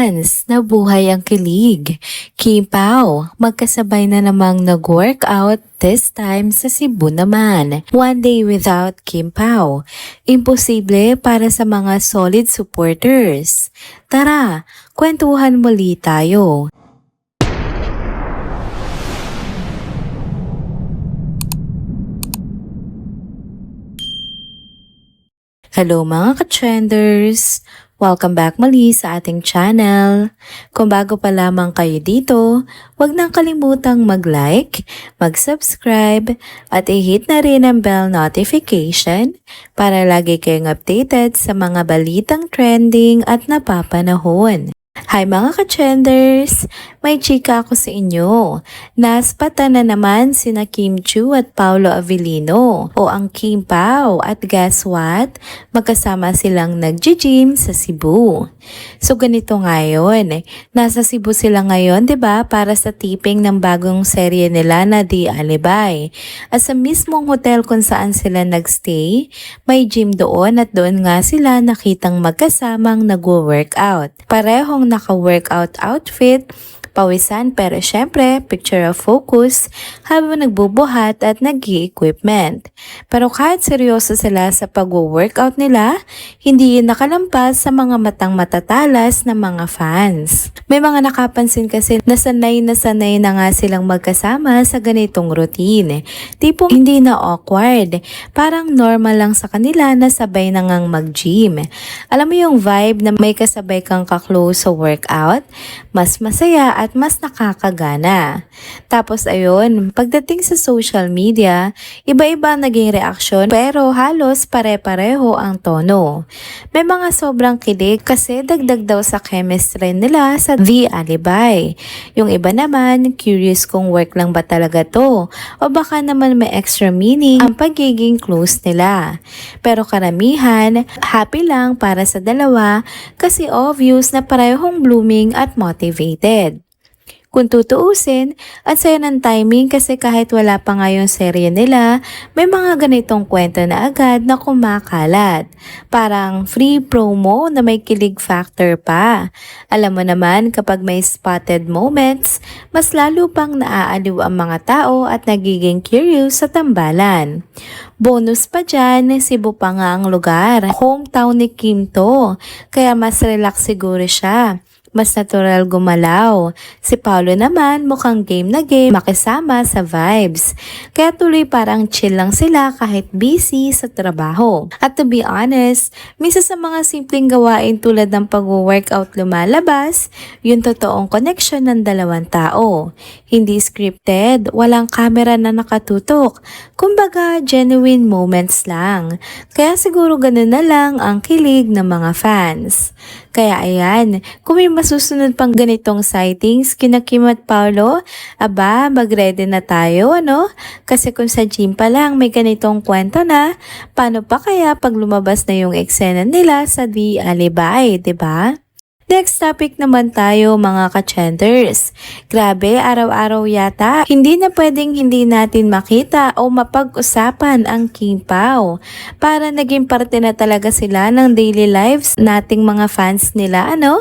fans, nabuhay ang kilig. Kim Pao, magkasabay na namang nag-workout this time sa Cebu naman. One day without Kim Pao. Imposible para sa mga solid supporters. Tara, kwentuhan muli tayo. Hello mga ka-trenders! Welcome back muli sa ating channel. Kung bago pa lamang kayo dito, huwag nang kalimutang mag-like, mag-subscribe, at i-hit na rin ang bell notification para lagi kayong updated sa mga balitang trending at napapanahon. Hi mga ka-trenders! May chika ako sa inyo. Naspatan na naman sina Kim Chu at Paulo Avellino o ang Kim Pao at guess what? Magkasama silang nag-gym sa Cebu. So ganito ngayon, nasa Cebu sila ngayon 'di ba para sa taping ng bagong serye nila na The Alibay. At sa mismong hotel kung saan sila nagstay, may gym doon at doon nga sila nakitang magkasamang nagwo-workout. Parehong naka-workout outfit pawisan pero syempre picture of focus habang nagbubuhat at nag equipment Pero kahit seryoso sila sa pag-workout nila, hindi yun nakalampas sa mga matang matatalas ng mga fans. May mga nakapansin kasi na sanay na sanay na nga silang magkasama sa ganitong routine. Tipong hindi na awkward, parang normal lang sa kanila na sabay na ngang mag-gym. Alam mo yung vibe na may kasabay kang kaklose sa workout? Mas masaya at mas nakakagana. Tapos ayun, pagdating sa social media, iba-iba naging reaksyon pero halos pare-pareho ang tono. May mga sobrang kilig kasi dagdag daw sa chemistry nila sa The Alibay. Yung iba naman, curious kung work lang ba talaga to o baka naman may extra meaning ang pagiging close nila. Pero karamihan, happy lang para sa dalawa kasi obvious na parehong blooming at motivated. Kung tutuusin, at saya ng timing kasi kahit wala pa nga yung serye nila, may mga ganitong kwento na agad na kumakalat. Parang free promo na may kilig factor pa. Alam mo naman kapag may spotted moments, mas lalo pang naaaliw ang mga tao at nagiging curious sa tambalan. Bonus pa dyan, Cebu pa nga ang lugar. Hometown ni Kim to, kaya mas relax siguro siya mas natural gumalaw. Si Paulo naman mukhang game na game makisama sa vibes. Kaya tuloy parang chill lang sila kahit busy sa trabaho. At to be honest, misa sa mga simpleng gawain tulad ng pag-workout lumalabas, yung totoong connection ng dalawang tao. Hindi scripted, walang camera na nakatutok. Kumbaga, genuine moments lang. Kaya siguro ganun na lang ang kilig ng mga fans. Kaya ayan, kung may masusunod pang ganitong sightings kina Kim at Paolo, aba, mag-ready na tayo, ano? Kasi kung sa gym pa lang may ganitong kwento na, paano pa kaya pag lumabas na yung eksena nila sa The Alibay, ba? Next topic naman tayo mga ka-chenders. Grabe, araw-araw yata, hindi na pwedeng hindi natin makita o mapag-usapan ang King Pao. Para naging parte na talaga sila ng daily lives nating mga fans nila, ano?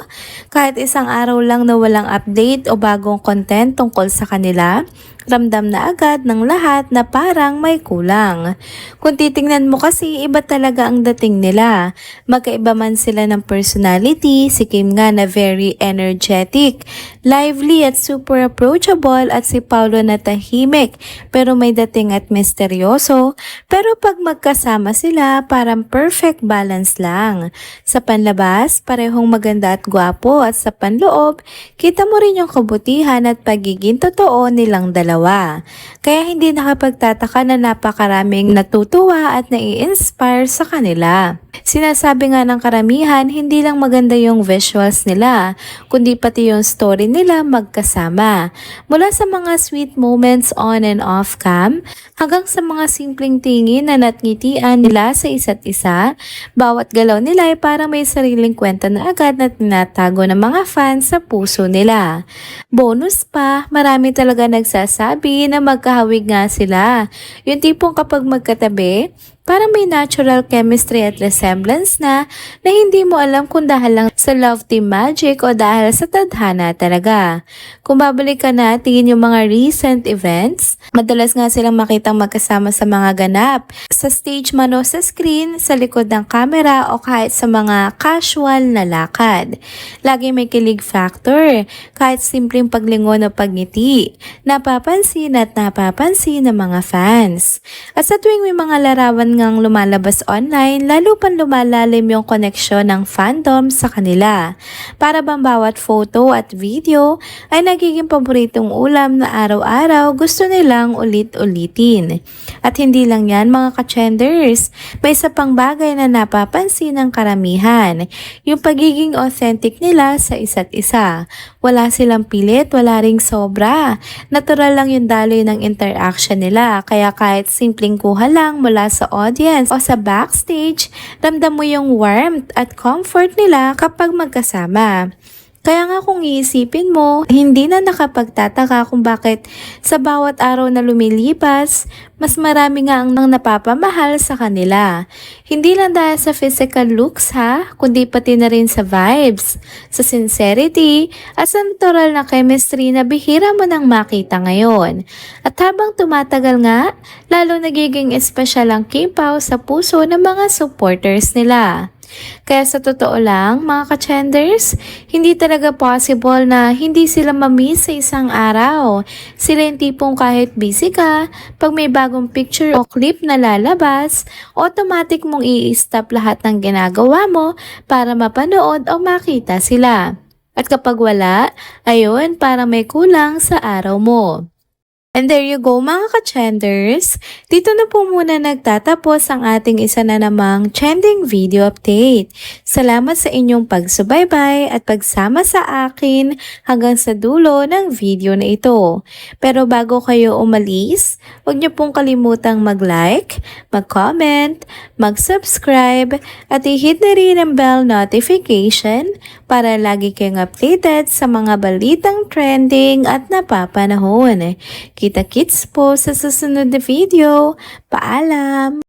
Kahit isang araw lang na walang update o bagong content tungkol sa kanila, ramdam na agad ng lahat na parang may kulang. Kung titingnan mo kasi, iba talaga ang dating nila. Magkaiba man sila ng personality, si Kim nga na very energetic, lively at super approachable at si Paulo na tahimik pero may dating at misteryoso. Pero pag magkasama sila, parang perfect balance lang. Sa panlabas, parehong maganda at gwapo at sa panloob, kita mo rin yung kabutihan at pagiging totoo nilang dalawa dalawa. Kaya hindi nakapagtataka na napakaraming natutuwa at nai-inspire sa kanila. Sinasabi nga ng karamihan, hindi lang maganda yung visuals nila, kundi pati yung story nila magkasama. Mula sa mga sweet moments on and off cam, hanggang sa mga simpleng tingin na natngitian nila sa isa't isa, bawat galaw nila ay para may sariling kwento na agad na tinatago ng mga fans sa puso nila. Bonus pa, marami talaga nagsasabi na magkahawig nga sila. Yung tipong kapag magkatabi, Parang may natural chemistry at resemblance na na hindi mo alam kung dahil lang sa love team magic o dahil sa tadhana talaga. Kung babalik ka na, tingin yung mga recent events, madalas nga silang makitang magkasama sa mga ganap, sa stage man o sa screen, sa likod ng camera o kahit sa mga casual na lakad. Lagi may kilig factor, kahit simpleng paglingon o pagngiti, napapansin at napapansin ng mga fans. At sa tuwing may mga larawan ngang lumalabas online, lalo pang lumalalim yung koneksyon ng fandom sa kanila. Para bang bawat photo at video ay nagiging paboritong ulam na araw-araw gusto nilang ulit-ulitin. At hindi lang yan mga ka-chenders, may isa pang bagay na napapansin ng karamihan, yung pagiging authentic nila sa isa't isa. Wala silang pilit, wala ring sobra. Natural lang yung daloy ng interaction nila, kaya kahit simpleng kuha lang mula sa audience o sa backstage, ramdam mo yung warmth at comfort nila kapag magkasama. Kaya nga kung iisipin mo, hindi na nakapagtataka kung bakit sa bawat araw na lumilipas, mas marami nga ang nang napapamahal sa kanila. Hindi lang dahil sa physical looks ha, kundi pati na rin sa vibes, sa sincerity, at sa natural na chemistry na bihira mo nang makita ngayon. At habang tumatagal nga, lalo nagiging espesyal ang Kimpaw sa puso ng mga supporters nila. Kaya sa totoo lang, mga ka-chenders, hindi talaga possible na hindi sila mamiss sa isang araw. Sila yung tipong kahit busy ka, pag may bagong picture o clip na lalabas, automatic mong i-stop lahat ng ginagawa mo para mapanood o makita sila. At kapag wala, ayun, para may kulang sa araw mo. And there you go mga ka-chenders. Dito na po muna nagtatapos ang ating isa na namang trending video update. Salamat sa inyong pagsubaybay at pagsama sa akin hanggang sa dulo ng video na ito. Pero bago kayo umalis, huwag niyo pong kalimutang mag-like, mag-comment, mag-subscribe at i-hit na rin ang bell notification para lagi kayong updated sa mga balitang trending at napapanahon. Kita-kits po sa susunod na video. Paalam!